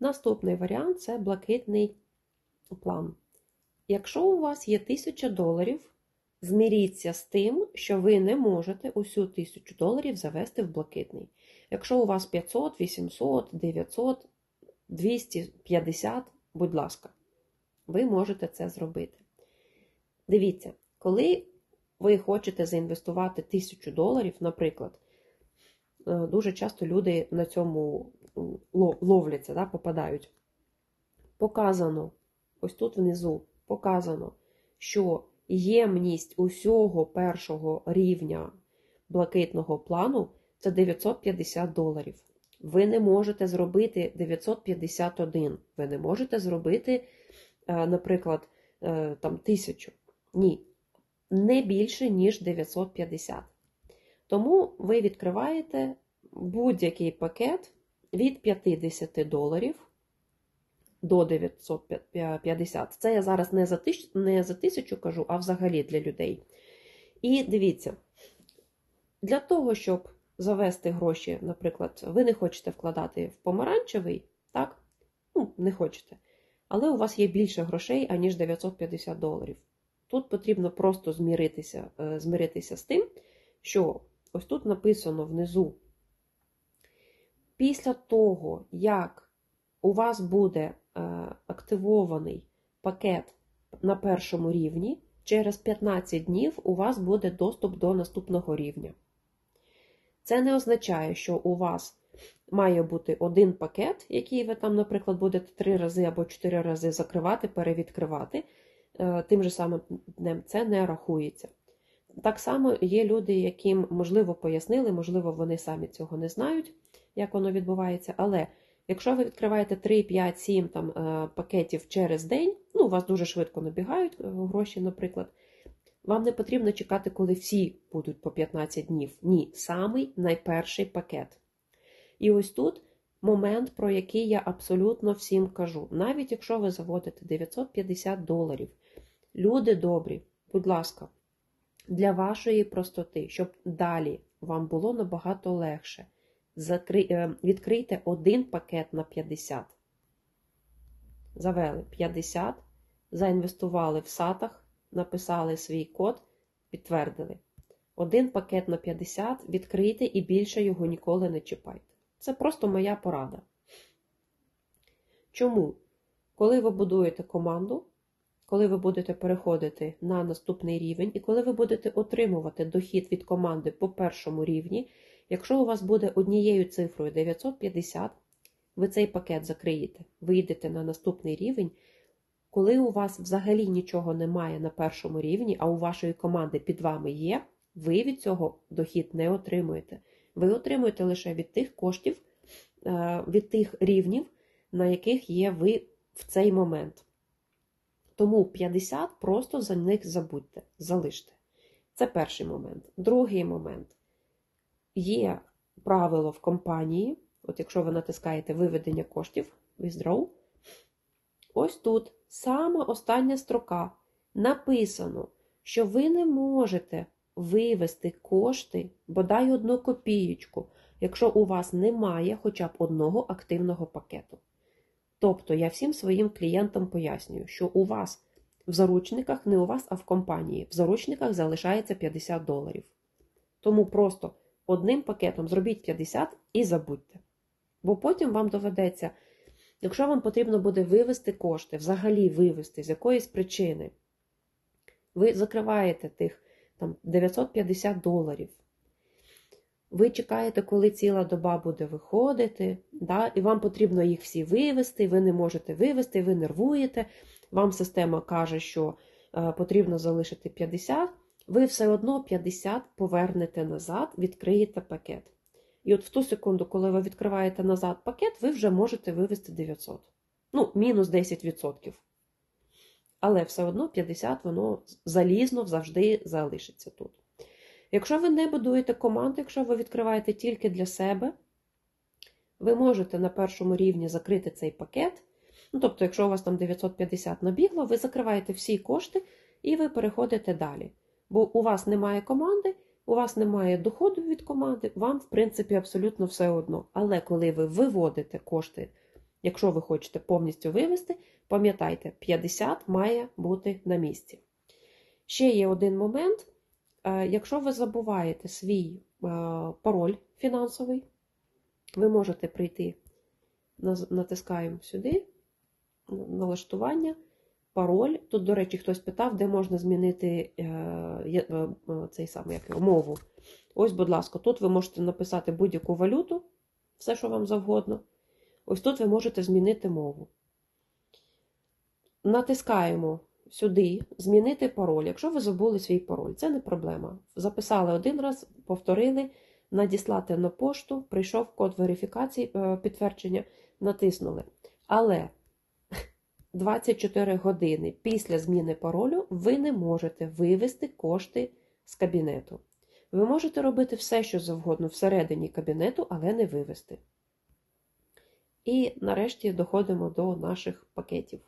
Наступний варіант це блакитний план. Якщо у вас є 1000 доларів, зміріться з тим, що ви не можете усю 1000 доларів завести в блакитний. Якщо у вас 500, 800, 900, 250, будь ласка, ви можете це зробити. Дивіться, коли ви хочете заінвестувати 1000 доларів, наприклад, е, дуже часто люди на цьому ловляться, да, попадають. Показано, ось тут внизу показано, що ємність усього першого рівня блакитного плану це 950 доларів. Ви не можете зробити 951, ви не можете зробити, е, наприклад, е, там 1000. Ні, не більше, ніж 950. Тому ви відкриваєте будь-який пакет від 50 доларів до 950. Це я зараз не за, тисяч, не за тисячу кажу, а взагалі для людей. І дивіться, для того, щоб завести гроші, наприклад, ви не хочете вкладати в помаранчевий, так? Ну, не хочете. Але у вас є більше грошей, аніж 950 доларів. Тут потрібно просто зміритися, е, змиритися з тим, що ось тут написано внизу. Після того, як у вас буде е, активований пакет на першому рівні, через 15 днів у вас буде доступ до наступного рівня. Це не означає, що у вас має бути один пакет, який ви там, наприклад, будете 3 рази або 4 рази закривати, перевідкривати. Е, Тим же самим днем це не рахується. Так само є люди, яким, можливо, пояснили, можливо, вони самі цього не знають, як воно відбувається. Але якщо ви відкриваєте 3, 5, 7 там, е, пакетів через день, ну, у вас дуже швидко набігають е, гроші, наприклад, вам не потрібно чекати, коли всі будуть по 15 днів. Ні, самий найперший пакет. І ось тут момент, про який я абсолютно всім кажу. Навіть якщо ви заводите 950 доларів, люди добрі, будь ласка, для вашої простоти, щоб далі вам було набагато легше, відкрийте один пакет на 50. Завели 50, заінвестували в сатах, написали свій код, підтвердили. Один пакет на 50 відкрийте і більше його ніколи не чіпайте. Це просто моя порада. Чому? Коли ви будуєте команду, коли ви будете переходити на наступний рівень, і коли ви будете отримувати дохід від команди по першому рівні, якщо у вас буде однією цифрою 950, ви цей пакет закриєте, вийдете на наступний рівень. Коли у вас взагалі нічого немає на першому рівні, а у вашої команди під вами є, ви від цього дохід не отримуєте. Ви отримуєте лише від тих коштів, е, від тих рівнів, на яких є ви в цей момент. Тому 50 просто за них забудьте, залиште. Це перший момент. Другий момент. Є правило в компанії, от якщо ви натискаєте виведення коштів, withdraw, ось тут сама остання строка написано, що ви не можете вивести кошти, бодай одну копієчку, якщо у вас немає хоча б одного активного пакету. Тобто я всім своїм клієнтам пояснюю, що у вас в заручниках, не у вас, а в компанії, в заручниках залишається 50 доларів. Тому просто одним пакетом зробіть 50 і забудьте. Бо потім вам доведеться, якщо вам потрібно буде вивести кошти, взагалі вивести з якоїсь причини, ви закриваєте тих там, 950 доларів. Ви чекаєте, коли ціла доба буде виходити, да, і вам потрібно їх всі вивести, ви не можете вивести, ви нервуєте, вам система каже, що е, потрібно залишити 50, ви все одно 50 повернете назад, відкриєте пакет. І от в ту секунду, коли ви відкриваєте назад пакет, ви вже можете вивести 900. Ну, мінус 10%. Але все одно 50 воно залізно завжди залишиться тут. Якщо ви не будуєте команду, якщо ви відкриваєте тільки для себе, ви можете на першому рівні закрити цей пакет. Ну, тобто, якщо у вас там 950 набігло, ви закриваєте всі кошти і ви переходите далі. Бо у вас немає команди, у вас немає доходу від команди, вам, в принципі, абсолютно все одно. Але коли ви виводите кошти, Якщо ви хочете повністю вивести, пам'ятайте, 50 має бути на місці. Ще є один момент. Е, Якщо ви забуваєте свій е, пароль фінансовий, ви можете прийти, натискаємо сюди, налаштування, пароль. Тут, до речі, хтось питав, де можна змінити е, е, е, цей самий як його, мову. Ось, будь ласка, тут ви можете написати будь-яку валюту, все, що вам завгодно. Ось тут ви можете змінити мову. Натискаємо сюди змінити пароль. Якщо ви забули свій пароль, це не проблема. Записали один раз, повторили, надіслати на пошту, прийшов код верифікації підтвердження, натиснули. Але 24 години після зміни паролю ви не можете вивести кошти з кабінету. Ви можете робити все, що завгодно всередині кабінету, але не вивести. І нарешті доходимо до наших пакетів.